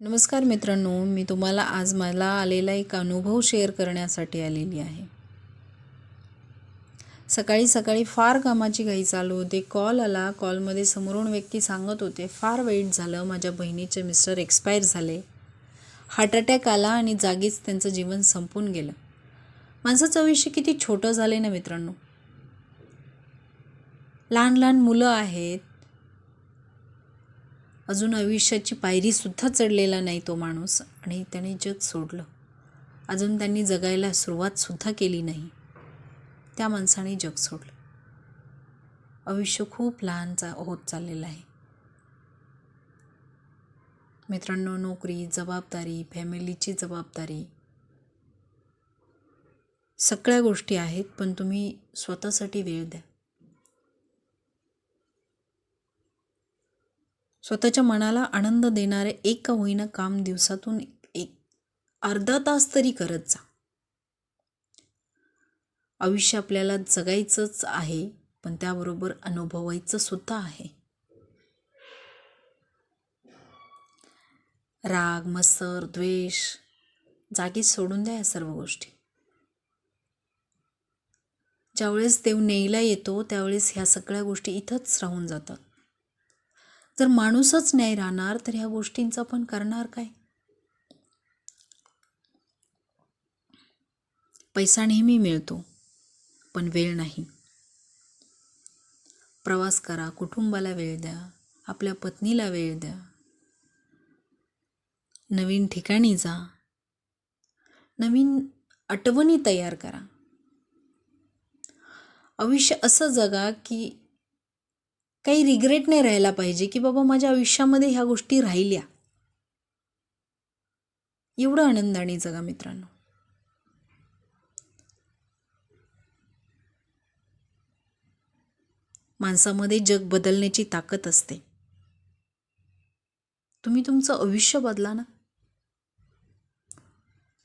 नमस्कार मित्रांनो मी तुम्हाला आज मला आलेला एक अनुभव शेअर करण्यासाठी आलेली आहे. सकाळी सकाळी फार कामाची घाई चालू होती. कॉल आला. कॉलमध्ये समोरून व्यक्ती सांगत होते फार वाईट झालं माझ्या बहिणीचे मिस्टर एक्सपायर झाले. हार्ट अटॅक आला आणि जागीच त्यांचं जीवन संपून गेलं. माणसाचं आयुष्य किती छोटं झालं ना मित्रांनो. लहान लहान मुलं आहेत अजून आयुष्याची पायरीसुद्धा चढलेला नाही तो माणूस. आणि त्याने जग सोडलं. अजून त्यांनी जगायला सुरुवातसुद्धा केली नाही. त्या माणसाने जग सोडलं. आयुष्य खूप लहान चा होत चाललेलं आहे. मित्रांनो नोकरी जबाबदारी फॅमिलीची जबाबदारी सगळ्या गोष्टी आहेत पण तुम्ही स्वतःसाठी वेळ द्या. स्वतःच्या मनाला आनंद देणारे एक का होईना काम दिवसातून एक अर्धा तास तरी करत जा. आयुष्य आपल्याला जगायचंच आहे पण त्याबरोबर अनुभवायचं सुद्धा आहे. राग मत्सर द्वेष जागी सोडून द्या या सर्व गोष्टी. ज्यावेळेस देव नेईला येतो त्यावेळेस ह्या सगळ्या गोष्टी इथंच राहून जातात. जर माणूसच नाही राहणार तर ह्या गोष्टींचं पण करणार काय? पैसा नेहमी मिळतो पण वेळ नाही. प्रवास करा कुटुंबाला वेळ द्या आपल्या पत्नीला वेळ द्या. नवीन ठिकाणी जा. नवीन आठवणी तयार करा. आयुष्य असं जगा की काही रिग्रेट नाही राहायला पाहिजे की बाबा माझ्या आयुष्यामध्ये ह्या गोष्टी राहिल्या. एवढं आनंदाने जगा मित्रांनो. माणसामध्ये जग बदलण्याची ताकद असते. तुम्ही तुमचं आयुष्य बदला ना.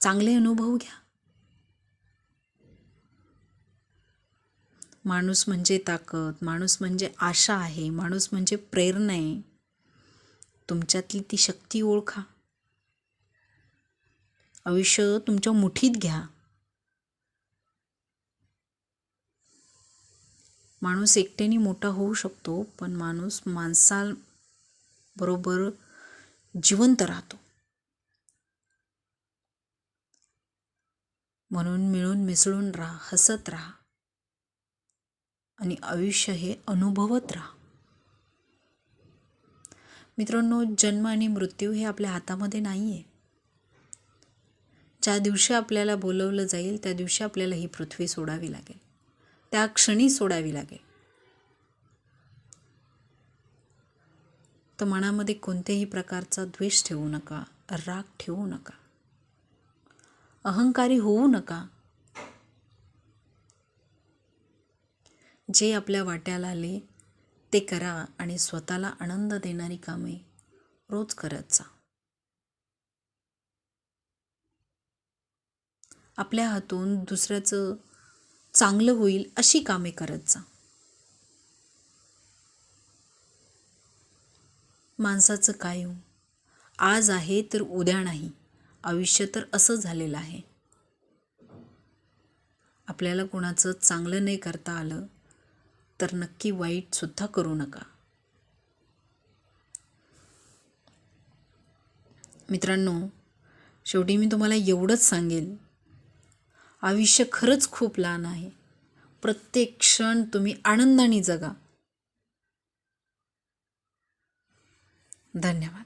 चांगले अनुभव घ्या. माणूस म्हणजे ताकद माणूस म्हणजे आशा आहे माणूस म्हणजे प्रेरणा आहे. तुमच्यातली ती शक्ती ओळखा. आयुष्य तुमच्या मुठीत घ्या. माणूस एकट्याने मोठा होऊ शकतो पण माणूस माणसाबरोबर जिवंत राहतो. म्हणून मिळून मिसळून राहा हसत राहा. आणि आयुष्य हे अनुभवत राहा. मित्रांनो जन्म आणि मृत्यू हे आपल्या हातामध्ये नाही आहे ज्या दिवशी आपल्याला बोलवलं जाईल त्या दिवशी आपल्याला ही पृथ्वी सोडावी लागेल. त्या क्षणी सोडावी लागेल. तर मनामध्ये कोणत्याही प्रकारचा द्वेष ठेवू नका राग ठेवू नका. अहंकारी होऊ नका. जे आपल्या वाट्याला आले ते करा आणि स्वतःला आनंद देणारी कामे रोज करत जा. आपल्या हातून दुसऱ्याचं चांगलं होईल अशी कामे करत जा. माणसाचं काय हो? आज आहे तर उद्या नाही. आयुष्य तर असं झालेलं आहे. आपल्याला कोणाचं चांगलं नाही करता आलं तर नक्की वाईटसुद्धा करू नका. मित्रांनो शेवटी मी तुम्हाला एवढंच सांगेल. आयुष्य खरंच खूप लहान आहे. प्रत्येक क्षण तुम्ही आनंदाने जगा. धन्यवाद.